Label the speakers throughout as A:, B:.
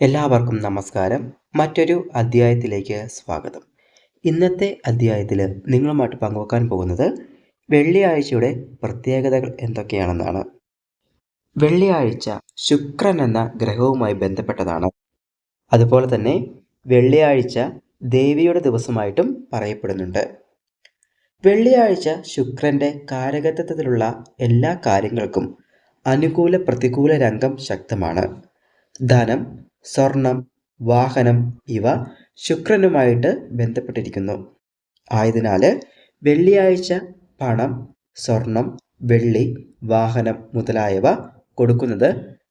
A: എല്ലാവർക്കും നമസ്കാരം. മറ്റൊരു അധ്യായത്തിലേക്ക് സ്വാഗതം. ഇന്നത്തെ അധ്യായത്തിൽ നിങ്ങളുമായിട്ട് പങ്കുവെക്കാൻ പോകുന്നത് വെള്ളിയാഴ്ചയുടെ പ്രത്യേകതകൾ എന്തൊക്കെയാണെന്നാണ്. വെള്ളിയാഴ്ച ശുക്രൻ എന്ന ഗ്രഹവുമായി ബന്ധപ്പെട്ടതാണ്. അതുപോലെ തന്നെ വെള്ളിയാഴ്ച ദേവിയുടെ ദിവസമായിട്ടും പറയപ്പെടുന്നുണ്ട്. വെള്ളിയാഴ്ച ശുക്രന്റെ കാരകത്വത്തിലുള്ള എല്ലാ കാര്യങ്ങൾക്കും അനുകൂല പ്രതികൂല രംഗം ശക്തമാണ്. ധനം സ്വർണം വാഹനം ഇവ ശുക്രനുമായിട്ട് ബന്ധപ്പെട്ടിരിക്കുന്നു. ആയതിനാൽ വെള്ളിയാഴ്ച പണം സ്വർണം വെള്ളി വാഹനം മുതലായവ കൊടുക്കുന്നത്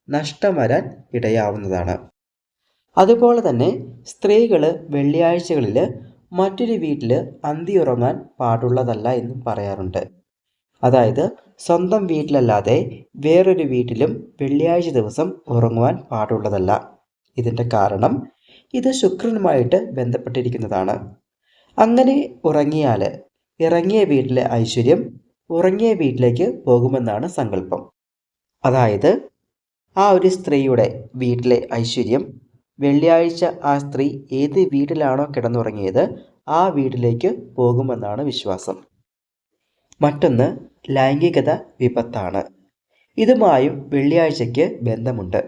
A: നഷ്ടം വരാൻ ഇടയാവുന്നതാണ്. അതുപോലെ തന്നെ സ്ത്രീകൾ വെള്ളിയാഴ്ചകളിൽ മറ്റൊരു വീട്ടിൽ അന്തിയുറങ്ങാൻ പാടുള്ളതല്ല എന്നും പറയാറുണ്ട്. അതായത് സ്വന്തം വീട്ടിലല്ലാതെ വേറൊരു വീട്ടിലും വെള്ളിയാഴ്ച ദിവസം ഉറങ്ങുവാൻ പാടുള്ളതല്ല. ഇതിന്റെ കാരണം ഇത് ശുക്രനുമായിട്ട് ബന്ധപ്പെട്ടിരിക്കുന്നതാണ്. അങ്ങനെ ഉറങ്ങിയാൽ ഇറങ്ങിയ വീട്ടിലെ ഐശ്വര്യം ഉറങ്ങിയ വീട്ടിലേക്ക് പോകുമെന്നാണ് സങ്കല്പം. അതായത് ആ ഒരു സ്ത്രീയുടെ വീട്ടിലെ ഐശ്വര്യം വെള്ളിയാഴ്ച ആ സ്ത്രീ ഏത് വീട്ടിലാണോ കിടന്നുറങ്ങിയത് ആ വീട്ടിലേക്ക് പോകുമെന്നാണ് വിശ്വാസം. മറ്റൊന്ന് ലൈംഗികത വിപത്താണ്. ഇതുമായും വെള്ളിയാഴ്ചയ്ക്ക് ബന്ധമുണ്ട്.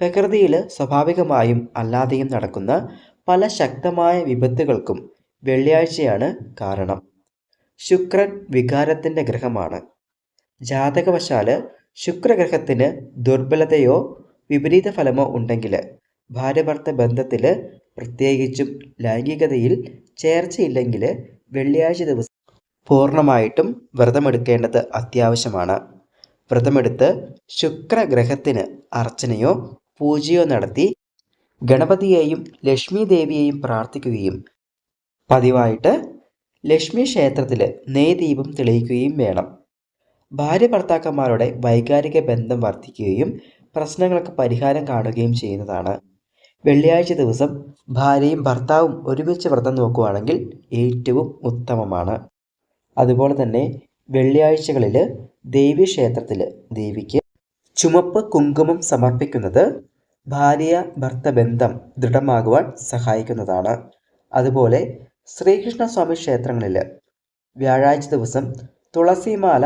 A: പ്രകൃതിയിൽ സ്വാഭാവികമായും അല്ലാതെയും നടക്കുന്ന പല ശക്തമായ വിപത്തുകൾക്കും വെള്ളിയാഴ്ചയാണ് കാരണം. ശുക്രൻ വികാരത്തിന്റെ ഗ്രഹമാണ്. ജാതകവശാൽ ശുക്രഗ്രഹത്തിന് ദുർബലതയോ വിപരീത ഫലമോ ഉണ്ടെങ്കിൽ ഭാര്യഭർത്ത ബന്ധത്തിൽ പ്രത്യേകിച്ചും ലൈംഗികതയിൽ ചേർച്ചയില്ലെങ്കിൽ വെള്ളിയാഴ്ച ദിവസം പൂർണമായിട്ടും വ്രതമെടുക്കേണ്ടത് അത്യാവശ്യമാണ്. വ്രതമെടുത്ത് ശുക്രഗ്രഹത്തിന് അർച്ചനയോ പൂജയോ നടത്തി ഗണപതിയെയും ലക്ഷ്മി ദേവിയെയും പ്രാർത്ഥിക്കുകയും പതിവായിട്ട് ലക്ഷ്മി ക്ഷേത്രത്തിൽ നെയ്ദീപം തെളിയിക്കുകയും വേണം. ഭാര്യ ഭർത്താക്കന്മാരുടെ വൈകാരിക ബന്ധം വർദ്ധിക്കുകയും പ്രശ്നങ്ങൾക്ക് പരിഹാരം കാണുകയും ചെയ്യുന്നതാണ്. വെള്ളിയാഴ്ച ദിവസം ഭാര്യയും ഭർത്താവും ഒരുമിച്ച് വ്രതം നോക്കുകയാണെങ്കിൽ ഏറ്റവും ഉത്തമമാണ്. അതുപോലെ തന്നെ വെള്ളിയാഴ്ചകളിൽ ദേവീക്ഷേത്രത്തിൽ ദേവിക്ക് ചുമപ്പ് കുങ്കുമം സമർപ്പിക്കുന്നത് ഭാര്യ ഭർത്ത ബന്ധം ദൃഢമാകുവാൻ സഹായിക്കുന്നതാണ്. അതുപോലെ ശ്രീകൃഷ്ണസ്വാമി ക്ഷേത്രങ്ങളിൽ വ്യാഴാഴ്ച ദിവസം തുളസിമാല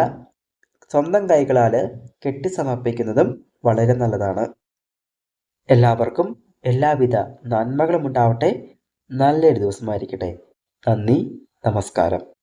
A: സ്വന്തം കൈകളാൽ കെട്ടി സമർപ്പിക്കുന്നതും വളരെ നല്ലതാണ്. എല്ലാവർക്കും എല്ലാവിധ നന്മകളും ഉണ്ടാവട്ടെ നല്ലൊരു ദിവസമായിരിക്കട്ടെ. നന്ദി നമസ്കാരം.